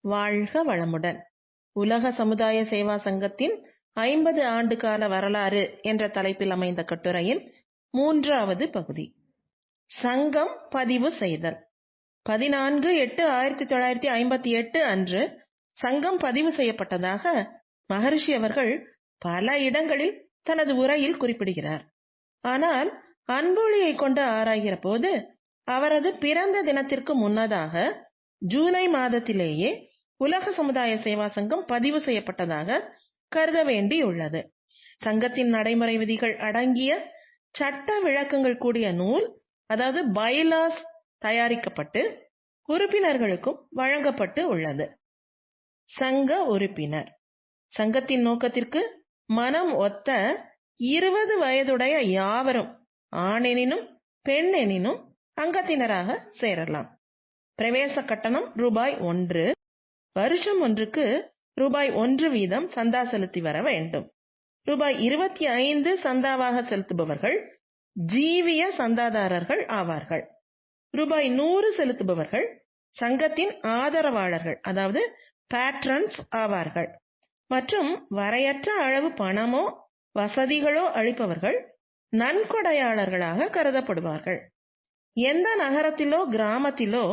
வாழ்க வளமுடன். உலக சமுதாய சேவா சங்கத்தின் ஐம்பது ஆண்டு கால வரலாறு என்ற தலைப்பில் அமைந்த கட்டுரையின் மூன்றாவது பகுதி. சங்கம் பதிவு செய்தல். பதினான்கு எட்டு ஆயிரத்தி தொள்ளாயிரத்தி ஐம்பத்தி எட்டு அன்று சங்கம் பதிவு செய்யப்பட்டதாக மகரிஷி அவர்கள் பல இடங்களில் தனது உரையில் குறிப்பிடுகிறார். ஆனால் அன்பொழியை கொண்டு ஆராய்கிற போது அவரது பிறந்த தினத்திற்கு முன்னதாக ஜூலை மாதத்திலேயே உலக சமுதாய சேவா சங்கம் பதிவு செய்யப்பட்டதாக கருத வேண்டியுள்ளது. சங்கத்தின் நடைமுறை விதிகள் அடங்கிய சட்ட விளக்கங்கள் கூடிய நூல் அதாவது பைலாஸ் தயாரிக்கப்பட்டு உறுப்பினர்களுக்கும் வழங்கப்பட்டு உள்ளது. சங்க உறுப்பினர். சங்கத்தின் நோக்கத்திற்கு மனம் ஒத்த இருபது வயதுடைய யாவரும் ஆணெனினும் பெண்ணெனினும் அங்கத்தினராக சேரலாம். பிரவேச கட்டணம் ரூபாய் ஒன்று. வருஷம் ஒன்றுக்கு ரூபாய் ஒன்று வீதம் சந்தா செலுத்தி வர வேண்டும். ரூபாய் இருபத்தி ஐந்து சந்தாவாக செலுத்துபவர்கள் ஜீவிய சந்தாதாரர்கள் ஆவார்கள். ரூபாய் நூறு செலுத்துபவர்கள் சங்கத்தின் ஆதரவாளர்கள் அதாவது பேட்ரன்ஸ் ஆவார்கள். மற்றும் வரையற்ற அளவு பணமோ வசதிகளோ அளிப்பவர்கள் நன்கொடையாளர்களாக கருதப்படுவார்கள். எந்த நகரத்திலோ கிராமத்திலோ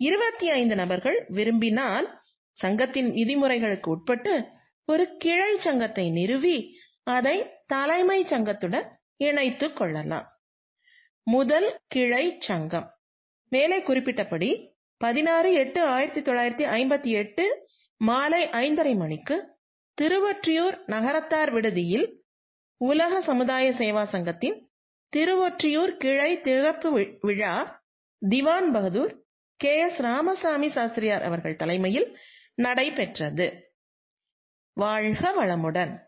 இருபத்தி ஐந்து நபர்கள் விரும்பினால் சங்கத்தின் விதிமுறைகளுக்கு உட்பட்டு ஒரு கிளை சங்கத்தை நிறுவி அதை தலைமை சங்கத்துடன் இணைத்து கொள்ளலாம். முதல் கிளை சங்கம். மேலே குறிப்பிட்டபடி பதினாறு எட்டு ஆயிரத்தி தொள்ளாயிரத்தி ஐம்பத்தி எட்டு மாலை ஐந்தரை மணிக்கு திருவொற்றியூர் நகரத்தார் விடுதியில் உலக சமுதாய சேவா சங்கத்தின் திருவொற்றியூர் கிளை திறப்பு விழா திவான் பகதூர் கே எஸ் ராமசாமி சாஸ்திரியார் அவர்கள் தலைமையில் நடைபெற்றது. வாழ்க வளமுடன்.